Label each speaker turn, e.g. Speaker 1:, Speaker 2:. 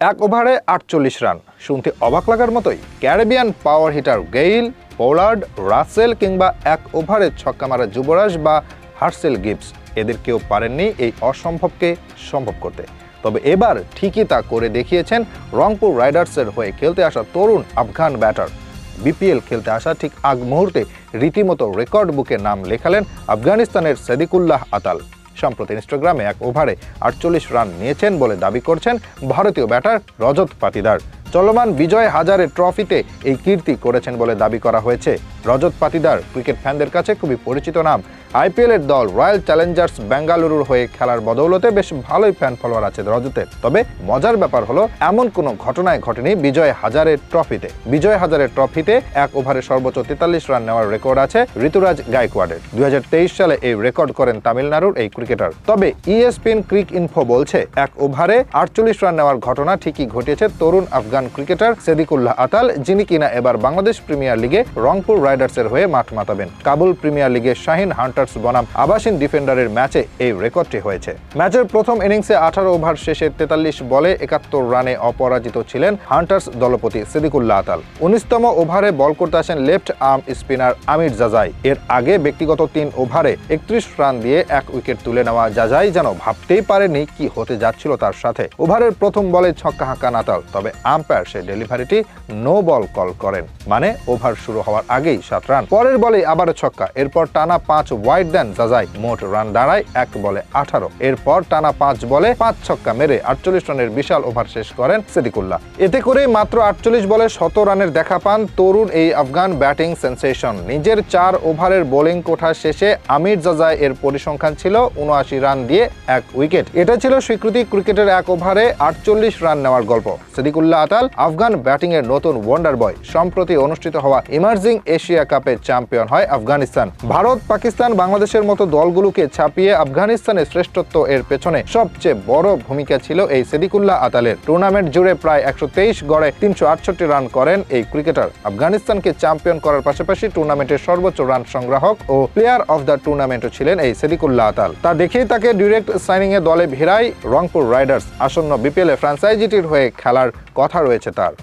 Speaker 1: এক ওভারে আটচল্লিশ রান। শুনতে অবাক লাগার মতোই Caribbean power hitter Gayle, Pollard, Russell কিংবা এক ওভারে ছক্কা মারা যুবরাজ বা হার্সেল গিবস। এদের কেউ পারেননি এই অসম্ভবকে সম্ভব করতে। তবে এবার ঠিকই তা করে দেখিয়েছেন রংপুর রাইডার্সের হয়ে খেলতে আসা তরুণ আফগান ব্যাটার। বিপিএল খেলতে আসা ঠিক আগ মুহূর্তে রীতিমতো রেকর্ড বুকে নাম লেখালেন আফগানিস্তানের সেদিকুল্লাহ আতাল। সম্প্রতি ইনস্টাগ্রামে এক ওভারে আটচল্লিশ রান নিয়েছেন বলে দাবি করছেন ভারতীয় ব্যাটার রজত পাতিদার। চলমান বিজয় হাজারে ট্রফিতে এই কীর্তি করেছেন বলে দাবি করা হয়েছে। রজত পাতিদার, ক্রিকেট ফ্যানদের কাছে খুবই পরিচিত নাম। আইপিএল এর দল রয়্যাল চ্যালেঞ্জার্স বেঙ্গালুরুর হয়ে খেলার বদৌলতে বেশ ভালোই ফ্যান ফলোয়ার আছে রজতের। তবে মজার ব্যাপার হলো, এমন কোনো ঘটনায় ঘটেনি বিজয় হাজারের ট্রফিতে বিজয় হাজারের ট্রফিতে এক ওভারে সর্বোচ্চ তেতাল্লিশ রান নেওয়ার রেকর্ড আছে ঋতুরাজ গায়কোয়াডের। দুই হাজার তেইশ সালে এই রেকর্ড করেন তামিলনাড়ুর এই ক্রিকেটার তবে ইএসপিএন ক্রিক ইনফো বলছে, এক ওভারে আটচল্লিশ রান নেওয়ার ঘটনা ঠিকই ঘটিয়েছে তরুণ আফগান ক্রিকেটার সেদিকুল্লাহ আতাল, যিনি কিনা এবার বাংলাদেশ প্রিমিয়ার লিগে রংপুর রাইডার্সের হয়ে মাঠ মাতাবেন। কাবুল প্রিমিয়ার লিগে শাহিন হান্টার্স বনাম আবাসিন ডিফেন্ডারের ম্যাচে এই রেকর্ডটি হয়েছে। ম্যাচের প্রথম ইনিংসে আঠারো ওভার শেষে তেতাল্লিশ বলে একাত্তর রানে অপরাজিত ছিলেন হান্টার্স দলপতি সিদিকুল্লাহ আতাল। উনিশতম ওভারে বল করতে আসেন left arm spinner Amir Zazai. এর আগে ব্যক্তিগত তিন ওভারে একত্রিশ রান দিয়ে এক উইকেট তুলে নেওয়া জাজাই যেন ভাবতেই পারেনি কি হতে যাচ্ছিল তার সাথে। ওভারের প্রথম বলে ছক্কা হাঁকা নাতাল তবে আম্পায়ার সে ডেলিভারিটি নো বল কল করেন। মানে ওভার শুরু হওয়ার আগেই সাত রান। পরের বলে আবারও ছক্কা। এরপর টানা পাঁচ ওয়াইড দেন জাজাই মোট রান দাঁড়ায় এক বলে আঠারো। এরপর টানা পাঁচ বলে পাঁচ ছক্কা মেরে আটচল্লিশ রানের বিশাল ওভার শেষ করেন সেদিকুল্লাহ এতে করে মাত্র আটচল্লিশ বলে শত রানের দেখা পান তরুণ এই আফগান ব্যাটিং সেন্সেশন। নিজের চার ওভারের বোলিং কোঠা শেষে আমির জাজাই এর পরিসংখ্যান ছিল উনআশি রান দিয়ে এক উইকেট। এটা ছিল স্বীকৃতি ক্রিকেটের এক ওভারে আটচল্লিশ রান নেওয়ার গল্প। সেদিকুল্লাহ আতাল, আফগান ব্যাটিং এর নতুন ওয়ান্ডার বয় সম্প্রতি অনুষ্ঠিত হওয়া ইমার্জিং এশিয়া কাপে চ্যাম্পিয়ন হয় আফগানিস্তান। ভারত, পাকিস্তান, বাংলাদেশের মতো দলগুলোকে ছাপিয়ে আফগানিস্তানের শ্রেষ্ঠত্ব এর পেছনে সবচেয়ে বড় ভূমিকা ছিল এই সেদিকুল্লাহ আতালের। টুর্নামেন্ট জুড়ে প্রায় একশো তেইশ গড়ে তিনশো আটষট্টি রান করেন এই ক্রিকেটার। আফগানিস্তানকে চ্যাম্পিয়ন করার পাশাপাশি টুর্নামেন্টের সর্বোচ্চ রান সংগ্রাহক ও প্লেয়ার অফ দ্য টুর্নামেন্টও ছিলেন এই সেদিকুল্লাহ আতাল। তা দেখেই তাকে ডিরেক্ট সাইনিং এ দলে ভিড়ায় রংপুর রাইডার্স আসন্ন বিপিএল এ ফ্রাঞ্চাইজিটির হয়ে খেলার কথা রয়েছে তার।